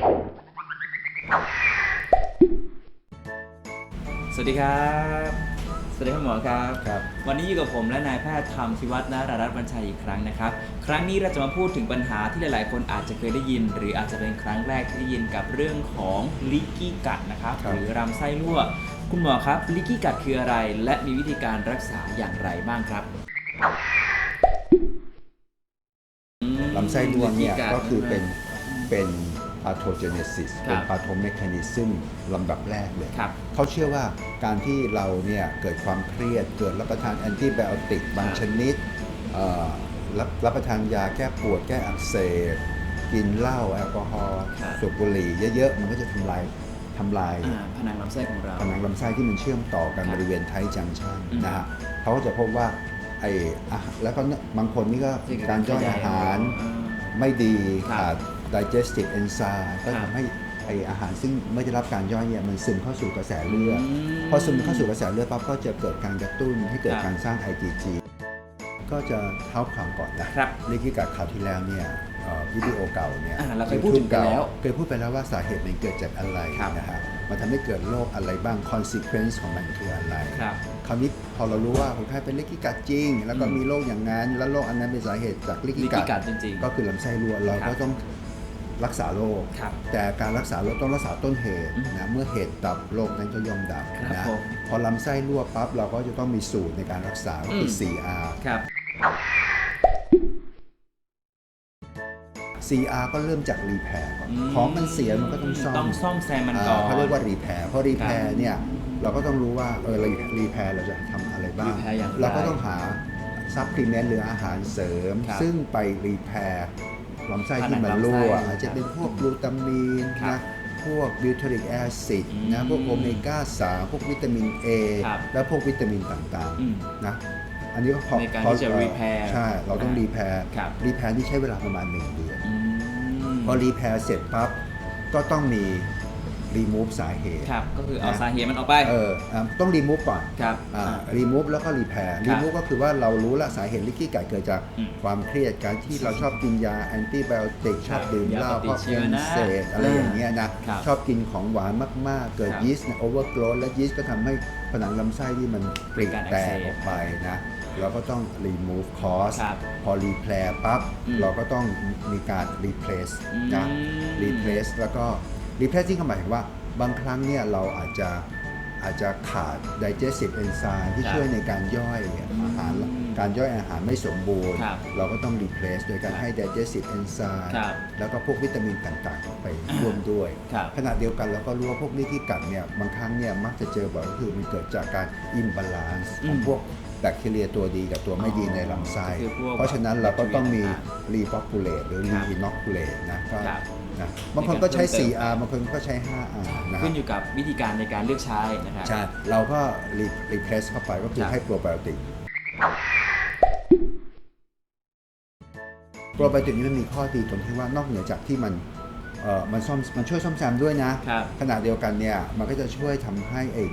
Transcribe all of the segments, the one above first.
สวัสดีครับ สวัสดีครับหมอครับ ครับ วันนี้อยู่กับผมและนายแพทย์ธรรมชิวัฒน์นารารัตน์บัญชัยอีกครั้งนะครับ ครั้งนี้เราจะมาพูดถึงปัญหาที่หลาย ๆ คนอาจจะเคยได้ยิน หรืออาจจะเป็นครั้งแรกที่ได้ยินกับเรื่องของลิกกี้กัดนะครับ ครับ หรือลำไส้รั่ว คุณหมอครับลิกกี้กัดคืออะไร และมีวิธีการรักษาอย่างไรบ้างครับอืมลำไส้รั่วเนี่ย leaky gut ก็คือเป็นนะเป็น pathogenesis ครับเป็น pathomechanism ลำดับแรกเลย ครับ เขาเชื่อว่าการที่เราเนี่ยเกิดความเครียด เกิดรับประทานแอนติไบโอติกบางครับชนิดเอ่อรับรับประทานยาแก้ปวดแก้อักเสบกินเหล้าแอลกอฮอล์ครับ สูบบุหรี่เยอะๆ มันก็จะทำลายทำลาย อ่าผนังลำไส้ของเรา ผนังลำไส้ที่มันเชื่อมต่อกันครับบริเวณไทจังชันอืมนะฮะเขาก็จะพบว่าไอ้อาหารแล้วก็เนี่ยบางคนนี่ก็การย่อยอาหารอ่าไม่ดีครับขาด digestive enzyme ก็ครับทำให้ไออาหารซึ่งไม่ได้รับการย่อยเนี่ยมันซึมเข้าสู่กระแสเลือดอืมพอซึมเข้าสู่กระแสเลือดปั๊บก็จะเกิดการกระตุ้นให้เกิดครับการสร้าง IgG ก็จะเท้าความก่อนนะครับเมื่อกี้กับข่าวที่แล้วเนี่ยเอ่อวิดีโอเก่าเนี่ยอ่าเราเคยพูดถึงไปแล้วเคยพูดไปแล้วว่าสาเหตุมันเกิดจากอะไรครับนะฮะมันทำให้เกิดโรคอะไรบ้าง consequence ของมันคืออะไรครับคราวนี้พอเรารู้ว่าคนไข้เป็นลิกิกัดจริง แล้วก็อืมมีโรคอย่างนั้น แล้วโรคอันนั้นเป็นสาเหตุจากลิกิลิกกักี้ดกัดจริงก็คือลำไส้รั่วเราครัก็บต้อง รักษาโรค ครับ แต่การรักษาโรคต้องรักษาต้นเหตุอืมนะเมื่อเหตุดับโรคนั้นก็ย่อมดับครับนะผมพอลำไส้รั่วปั๊บเราก็จะต้องมีสูตรในการรักษาก็คืออม CR ๆครับ CR ก็เริ่มจากรีแพร์ก่อนอืม ของมันเสียมันก็ต้องซ่อม ต้องซ่อมแซมมันก่อน อ่าเขาเรียกว่ารีแพร์เพราะรีแพครัร์บเนี่ยเราก็ต้องรู้ว่าเออเรารีแพร์เราจะทำอะไรบ้าง repair อย่างไรเราก็ต้องหาซัพพลีเมนต์หรืออาหารเสริม ครับซึ่งไปรีแพร์ ลำไส้ที่มันผนังลำไส้รั่วอาจจะเป็นพวกกลูตามีนครับนะพวกบิวทริกแอซิดอืมนะพวกโอเมก้า 3 พวกวิตามิน A ครับและพวกวิตามินต่างอืมๆนะอันนี้ก็พอในการพอที่จะ repair ใช่ เราต้องอ่ารีแพร์ครับรีแพร์ที่ใช้เวลาประมาณ1เดือนอืมพอรีแพร์เสร็จปั๊บก็ต้องมี รีมูฟสาเหตุครับก็คือเอานะสาเหตุมันออกไป เอออะต้องรีมูฟก่อนครับอ่าอ่ารีมูฟแล้วก็รีแพร์ครัรีบมูฟก็คือว่าเรารู้ละสาเหตุลิกกี้ไก่เกิดจากอืมความเครียดการที่เราชอบกินยาแอนติไบโอติกชอบดื่มเหล้ายาปฏิเพราะชีวเป็นนะเศษอะไรอย่างเงี้ยนะครับชอบกินของหวานมาก ๆ เกิดครับยีสต์โอเวอร์โกรธและยีสต์ก็ทำให้ผนังลำไส้ที่มันปริเกิดการอัแตกเสกบออกไปนะ เราก็ต้อง remove cause ครับพอรีแพร์ปั๊บ อืมเราก็ต้องมีการ replace นะ อืม replace แล้วก็ replace ที่หมายถึงว่าบางครั้งเนี่ยเราอาจจะอาจจะขาด digestive enzyme ที่ครับช่วยในการย่อยอาหารอืมการย่อยอาหารไม่สมบูรณ์ ครับเราก็ต้อง replace โดยการให้ digestive enzyme ครับแล้วก็พวกวิตามินต่างๆเข้าไปร่วมด้วย ครับ ขณะเดียวกันเราก็รู้ว่าพวกนี้ที่กัดเนี่ยบางครั้งเนี่ยมักจะเจอบ่อยก็คือมันเกิดจากการ imbalance ของอืมพวกแบคทีเรียตัวดีกับตัวไม่ดีในลำไส้ ก็คือพวกเพราะฉะนั้นเราก็ต้องมีแบคทีเรียต่าง repopulate หรือ ครับ reinoculate นะก็ ครับ นะบางคนก็ใช้ในการเพิ่มเติม 4R บางคนก็ใช้ 5R นะครัขึ้บนอยู่กับวิธีการในการเลือกใช้นะครับ ใช่เราก็ re- replace เข้าไปก็คือครับ ให้โปรไบโอติกโปรไบโอติกนี่มันมีข้อดีตรงที่ว่านอกเหนือจากที่มันเอ่อมันซ่อมมันช่วยซ่อมแซมด้วยนะ ครับขณะเดียวกันเนี่ยมันก็จะช่วยทำให้ไอ้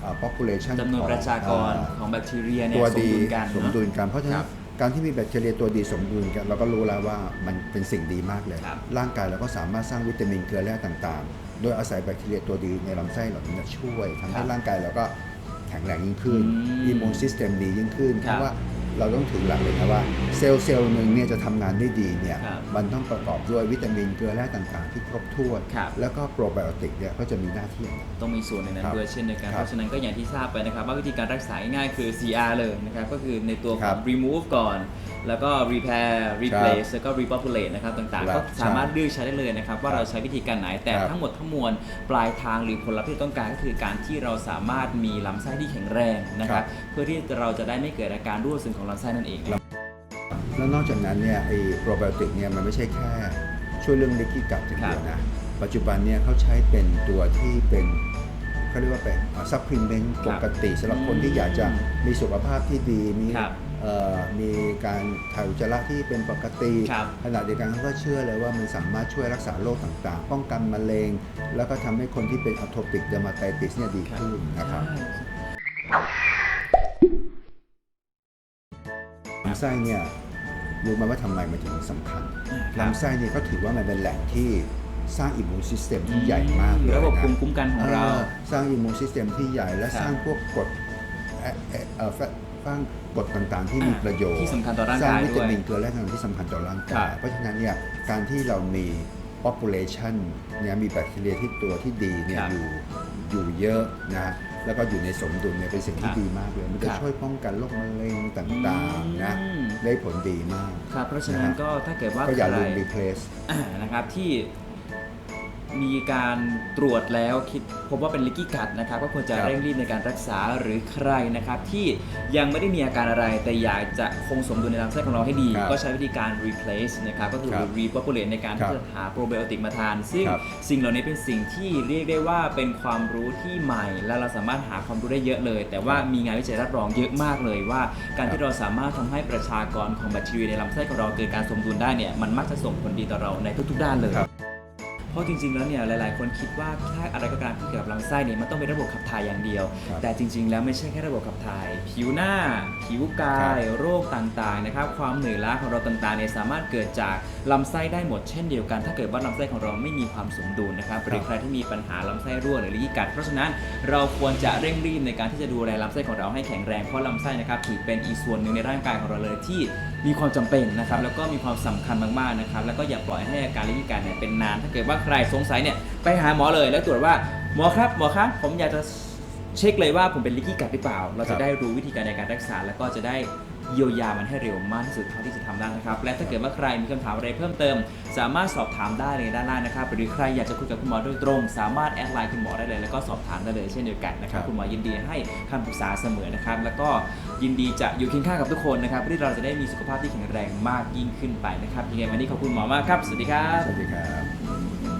เอ่อ population จำนวนของประชากรเอ่อ ของแบคทีเรียเนี่ยตัวสมดีดุลกันสมดุลกันเพราะฉะคนั้รันบ การที่มีแบคทีเรียตัวดีสมดุลกันเราก็รู้แล้วว่ามันเป็นสิ่งดีมากเลย ครับ ร่างกายเราก็สามารถสร้างวิตามินเกลือแร่ต่างๆ โดยอาศัยแบคทีเรียตัวดีในลำไส้เหล่านี้ช่วยทำคให้รับร่างกายเราก็แข็งแรงยิ่งขึ้นอืมอิมมูนซิสเต็มดียิ่งขึ้นคเพรับ ราะว่า เราต้องถือหลักเลยนะว่าเซลล์เซลล์หนึ่งเนี่ยจะทำงานได้ดีเนี่ยครับมันต้องประกอบด้วยวิตามินเกลือแร่ต่างๆ ที่ครบถ้วนครับแล้วก็โปรไบโอติกเนี่ยก็จะมีหน้าที่อย่างนั้นต้องมีส่วนในนั้นครับด้วยเช่นเดียวกันครับเพราะฉะนั้นก็อย่างที่ทราบไปนะครับ ว่าวิธีการรักษาง่ายๆคือ CR เลยนะครับก็คือในตัวขครัองบ remove ก่อน แล้วก็ repair replace แล้วก็ repopulate นะครับต่างครัๆบก็สามารถเลือกใช้ได้เลยนะครับ ว่าครับเราใช้วิธีการไหนแต่ครับทั้งหมดทั้งมวลปลายทางหรือผลลัพธ์ที่ต้องการก็คือการที่เราสามารถมีลำไส้ที่แข็งแรงนะครับเพื่อที่เราจะได้ไม่เกิดอาการรั่วซึมของลำไส้นั่นเอง แล้วนอกจากนั้นเนี่ยไอ้โปรไบโอติกเนี่ยมันไม่ใช่แค่ ช่วยเรื่องลิกี้กัดอย่างเดียวนะปัจจุบันเนี่ยเขาใช้เป็นตัวที่เป็นเขาเรียกว่าเป็นซัพพลีเมนต์คปรับกติสำหรับคนที่อยากจะมีสุขภาพที่ดีมีครับเอ่อมีการถ่ายอุจจาระที่เป็นปกติครับขณะเดียวกันเขาก็เชื่อเลยว่ามันสามารถช่วยรักษาโรคต่างๆ ป้องกันมะเร็ง แล้วก็ทำให้คนที่เป็นอั t โ p ปิกเดอร์มาไตติสเนี่ยดีขึ้นนะครับำไส้เนี่ยรู้ไหมว่าทำไมมันถึงสำคัญครับลำไส้เนี่ยก็ถือว่ามันเป็นแหล่งที่สร้างอิมมูนซิสเต็มที่ใหญ่มากเลยระบบนะภูมิคุ้มกันของเราออสร้างอิมมูนซิสเต็มที่ใหญ่และครับสร้างพวกกรดเอ่อเอ่อเอ่อสร้างกรดต่างๆ ที่มีอ่าประโยชน์ที่สำคัญต่อร่างสร้างกายวิด้ตาวยมินเกลือแร่ต่างๆที่สำคัญต่อร่างครักายบเพราะฉะนั้นเนี่ยการที่เรามี population เนี่ยมีแบคทีเรียที่ตัวที่ดีเนี่ยครับอยู่อยู่เยอะนะ แล้วก็อยู่ในสมดุลเนี่ยเป็นสิ่งที่ครับดีมากเลย มันจะครับช่วยป้องกันโรคมะเร็งต่างๆนะอืมได้ผลดีมากครับเพราะฉะนั้นนะฮะก็ถ้าเกิดว่าก็อย่าใครลืม replace อ่านะครับที่ มีการตรวจแล้วคิดพบว่าเป็นลิกกี้กัดนะครับก็ควรจะครับเร่งรีบในการรักษาหรือใครนะครับที่ยังไม่ได้มีอาการอะไร แต่อยากจะคงสมดุลในลำไส้ของเราให้ดี ครับก็ใช้วิธีการ replace นะครับก็คือ ครับ repopulate ในการครับที่จะหาโปรไบโอติกมาทาน ซึ่งครับสิ่งเหล่านี้เป็นสิ่งที่เรียกได้ว่าเป็นความรู้ที่ใหม่ และเราสามารถหาความรู้ได้เยอะเลย แต่ว่าครับมีงานวิจัยรับรองเยอะมากเลยว่า การครับที่เราสามารถทำให้ประชากรของแบคทีเรียในลำไส้ของเราเกิดการสมดุลได้เนี่ยมันมักจะส่งผลดีต่อเราในทุกๆ ด้านเลย ครับเพ ราะจริงๆแล้วเนี่ยหลายๆ คนคิดว่าถ้าอะไรก็ตามที่เกี่ยวกับลำไส้เนี่ยมันต้องเป็นระบบขับถ่ายอย่างเดียว ครับแต่จริง ๆ แล้วไม่ใช่แค่ระบบขับถ่าย ผิวหน้า ผิวกายโรคต่างๆนะครับความเหนื่อยล้าของเราต่างๆเนี่ยสามารถเกิดจากลำไส้ได้หมดเช่นเดียวกัน ถ้าเกิดว่าลำไส้ของเราไม่มีความสมดุลนะครับหรือใครที่มีปัญหาลำไส้รั่วหรือลีกี้กัดเพราะฉะนั้นเราควรจะเร่งรีบในการที่จะดูแลลำไส้ของเราให้แข็งแรงเพราะลำไส้นะครับถือเป็นอีกส่วนหนึ่งในร่างกายของเราเลยที่ มีความจำเป็นนะครับแล้วก็มีความสำคัญมากๆนะครับแล้วก็อย่าปล่อยให้อาการลีกี้กัดเนี่ยเป็นนาน ถ้าเกิดว่าใครสงสัยเนี่ยไปหาหมอเลยแล้วตรวจว่าหมอครับหมอครับผมอยากจะเช็คเลยว่าผมเป็นลิกกี้กัดหรือเปล่า เราจะได้รู้วิธีการในการรักษาแล้วก็จะได้ เยียวยามันให้เร็วมากที่สุดเท่าที่จะทำได้นะครับ และถ้าเกิดว่าใครมีคำถามอะไรเพิ่มเติม สามารถสอบถามได้เลยด้านล่างนะครับหรือใครอยากจะคุยกับคุณหมอโดยตรง สามารถแอดไลน์คุณหมอได้เลยแล้วก็สอบถามได้เลยเช่นเดียวกันนะครับครับคุณหมอยินดีให้คำปรึกษาเสมอนะครับแล้วก็ยินดีจะอยู่เคียงข้างกับทุกคนนะครับเพื่อที่เราจะได้มีสุขภาพที่แข็งแรงมากยิ่งขึ้นไปนะครับยังไงวันนี้ขอบคุณหมอมากครับสวัสดีครับสวัสดีครับ